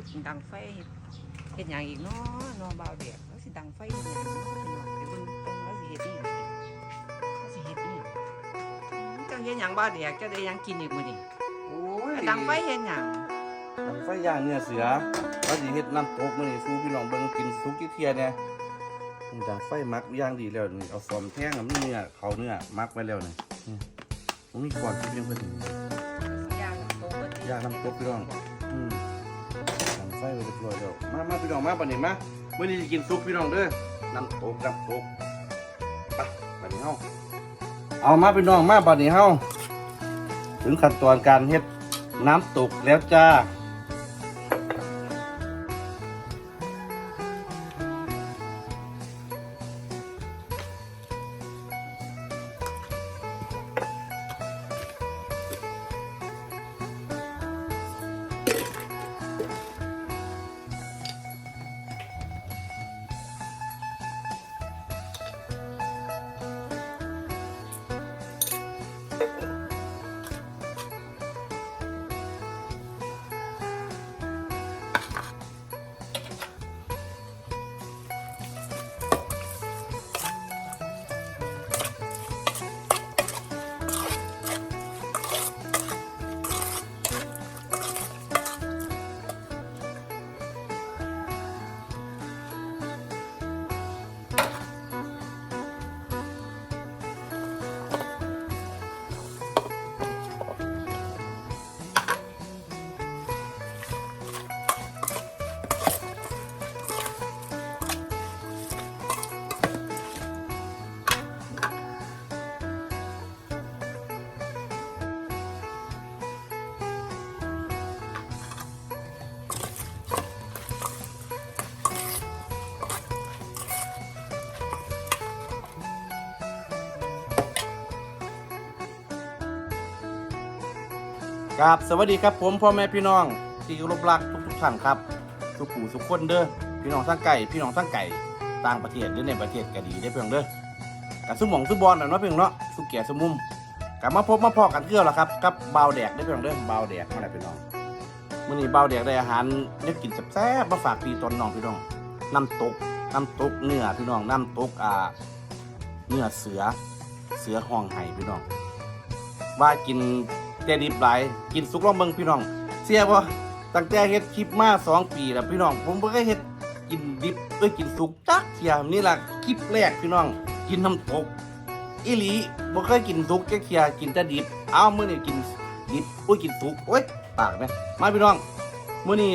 พูดถึงดังไฟเฮ็ดเฮ็ดหยังอีกเนาะเนาะบ่าวเด็กแล้วสิดังไฟเฮ็ดหยังเนาะพี่น้องไปเบิ่งเบิ่งแล้วสิเฮ็ดอีหยังแล้วสิเฮ็ดอีหยังอืมจังเฮ็ดหยังบาเด็กจะได้หยังกินอีกมื้อนี้โอ้ยดังไฟเฮ็ดหยังดังไฟย่างเนื้อเสือว่าสิเฮ็ดน้ำตกมื้อนี้สู้พี่น้องเบิ่งกินสุกี้เทียเนี่ยดังไฟมักย่างดีแล้วนี่เอาซอมแท่งกับเนื้อเขาเนื้อมักไว้แล้วนี่นี่ผมมีก่อนที่เพียงเพิ่นนี่ย่างน้ำตกพี่น้องอืม ไฟไว้เรียบร้อยแล้วมามาพี่น้องมาบัดนี้มามื้อนี้จะกินซุปพี่น้องเด้อน้ำตกน้ำตกไปบัดนี้เฮาเอามาพี่น้องมาบัดนี้เฮาถึงขั้นตอนการเฮ็ดน้ำตกแล้วจ้า ครับสวัสดีครับผมพ่อแม่พี่น้องที่เคารพรักทุกทุกท่านครับทุกผู้ทุกคนเด้อพี่น้องทั้งไก่พี่น้องทั้งไก่ต่างประเทศหรือในประเทศก็ดีได้เพียงเด้อกับซุ้มหมองซุ้มบอลน่ะเนาะเพียงเนาะสุกแก่สมุมกลับมาพบมาพอกันเกื่อแล้วครับกับเบาแดกได้เพียงเด้อเบาแดกมาแล้วพี่น้องมื้อนี้เบาแดกได้อาหารได้กินแซ่บมาฝากพี่ตอนน้องพี่น้องน้ำตกน้ำตกเนื้อพี่น้องน้ำตกอ่าเนื้อเสือเสือห้องไห้พี่น้องว่ากิน แต่ดิบหลาย กินสุกลองเบิ่งพี่น้อง เสียบ่ตั้งแต่เฮ็ดคลิปมาสองปีแล้วพี่น้อง ผมบ่เคยเฮ็ดกินดิบเอ้ยกินสุกจักเที่ยนี่ล่ะคลิปแรกพี่น้อง กินน้ำตกอีหลีบ่เคยกินสุกจักเที่ยกินแต่ดิบเอ้ามื้อนี้กินดิบโอ้ยกินสุกโอ้ยปากแม่มาพี่น้องมื้อนี้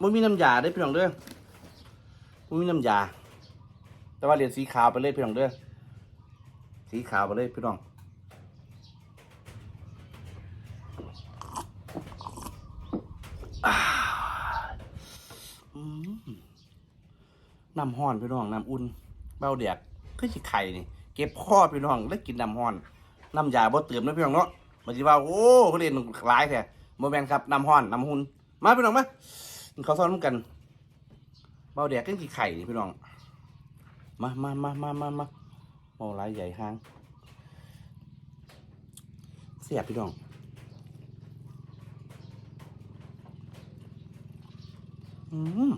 บ่มีน้ำยาเด้พี่น้องเด้อบ่มีน้ำยาแต่ว่าเหรียญสีขาวไปเลยพี่น้องเด้อสีขาวไปเลยพี่น้อง น้ำห้อนพี่น้องน้ำอุ่นเบาแดกคือสิไข่นี่ เก็บข้อพี่น้องแล้วกินน้ำห้อนน้ำยาบ่เติมนะพี่น้องเนาะมันสิว่าโอ้เขาเรียนหลายแท้โมแมนครับน้ำห้อนน้ำหุ่นมาพี่น้องมาเขาซ้อนกันเบาแดกก็สิไข่นี่พี่น้องมามามามามามาโอ้หลายใหญ่ห้างเสียบพี่น้องอืม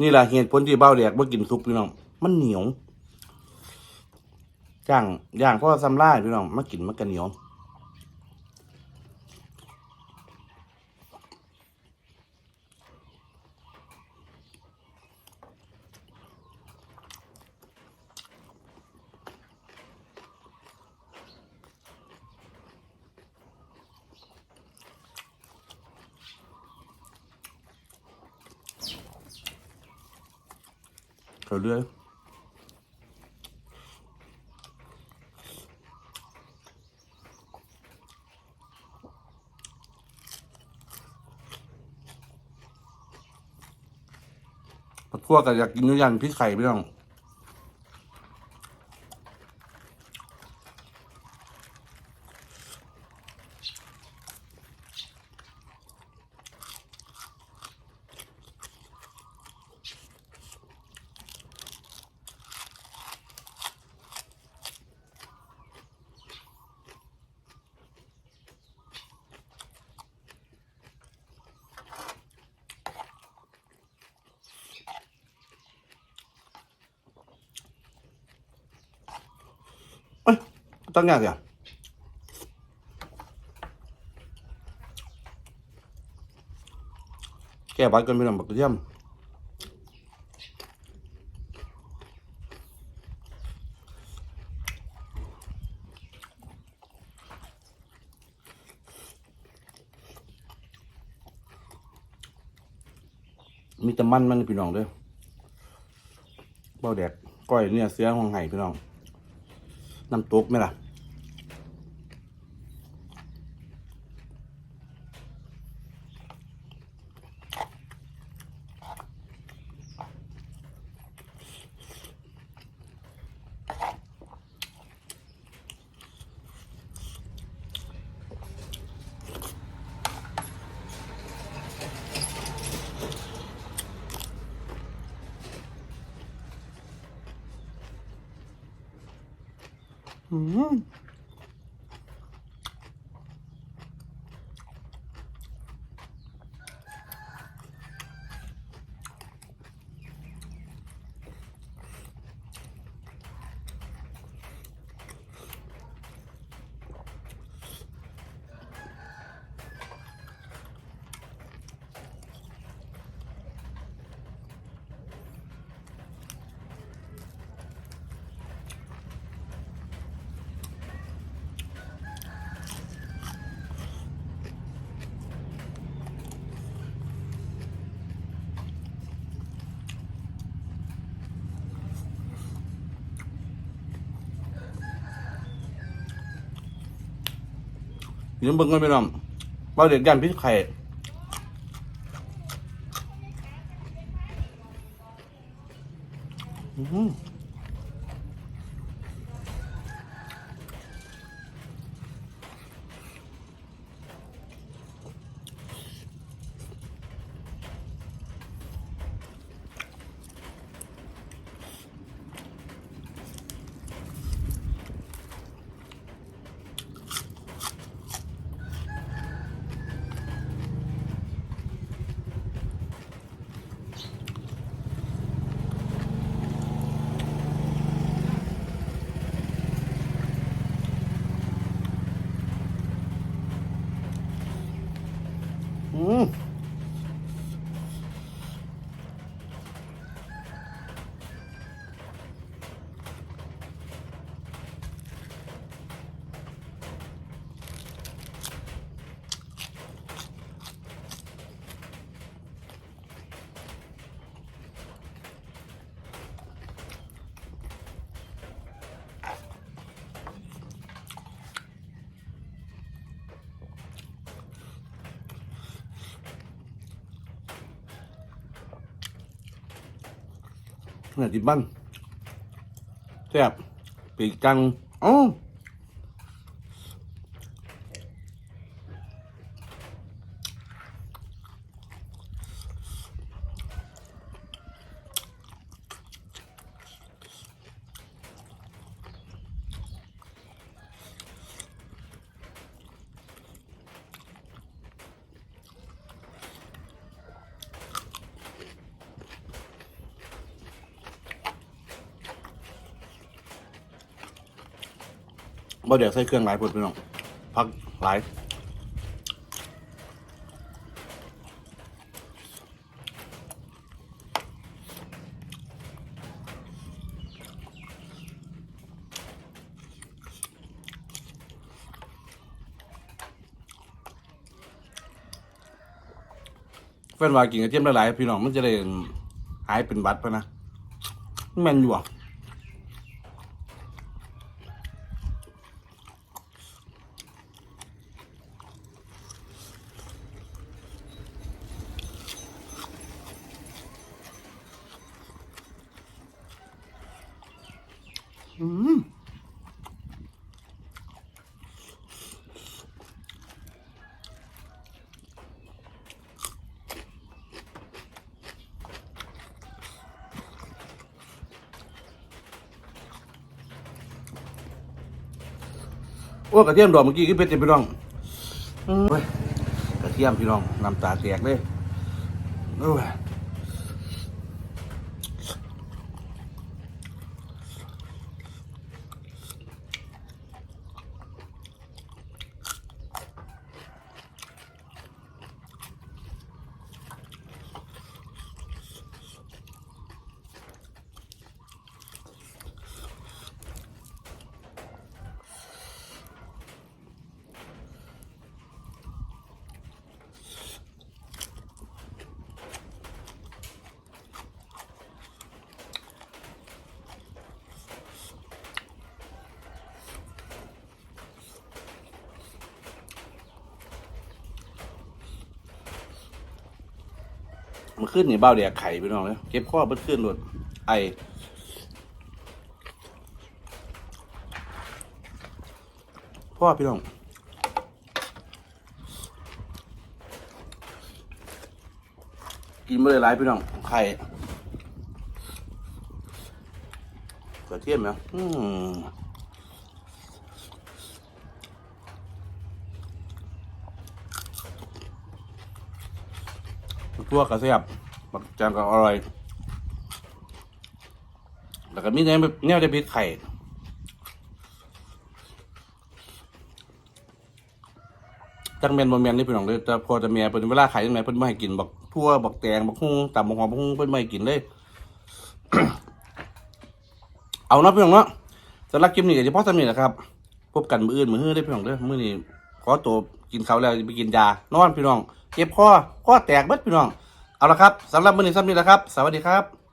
นี่แหละเหตุผลที่เบ้าแดกว่ากินซุปพี่น้อง มันเหนียวย่างย่างเพราะว่าซ้ำล่าพี่น้องมากินมันก็เหนียว เขาเรื่อยปักทั่วกับอยากกินอนุยันพริกไข่พี่น้อง เอ้ ตั้งยากอะแก้บัตรกันพี่น้องบักกระเทียมมีแต่มันมันพี่น้องด้อเบ้าแดกก้อยเนี่ยเสียห้องไห้พี่น้อง น้ำตกไหมล่ะ อื เดี๋ยวเบิ่งกันไปน้องเบ้าเด็กย่นพิษไข่อื้ อ หืออืมนี่ติบ้านแซ่บปีกจังอ๋อ บ่เดี๋ยวใส่เครื่องหลายพุ่นพี่น้องพักหลายเพื่อนว่ากินกระเทียมหลายๆพี่น้องมันจะได้หายเป็นบัดไปนะแม่นอยู่อะอืม โอ้กระเทียมดอกเมื่อกี้ก็เป็ดจพี่น้องเฮ้ยกระเทียมพี่น้องน้ำตาแตกเลยโอ้ย มันขึ้นนี่เบ้าเดียไข่พี่น้องเลยเก็บข้อเบิ้ขึ้นหลดไอพ่อพี่น้องกินไม่ได้หลายพี่น้องไข่กระเทียมนะอืม ตัวกระเทียบบักจางก็อร่อย แล้วก็มีแนวแนวจะพริกไข่จังแมนบ่แมนนี่พี่น้องเลยแต่พอจะแม่เพิ่นเวลาขายจังไดเพิ่นบ่ให้กินบักทั่วบักแตงบักฮุ้งตำบักหอมบักฮุ้งเพิ่นบ่ให้กินเลย เอาเนาะพี่น้องเนาะสำหรับคลิปนี้ก็เฉพาะสำนี้แหละครับ พบกันมื้ออื่นมื้อฮื้อได้พี่น้องเด้อมื้อนี้ขอตัวกินข้าวแล้วไปกินยานอนพี่น้องเจ็บคอคอแตกเบิดพี่น้อง เอาละครับสำหรับมื้อนี้สำนี้แหละครับ สวัสดีครับ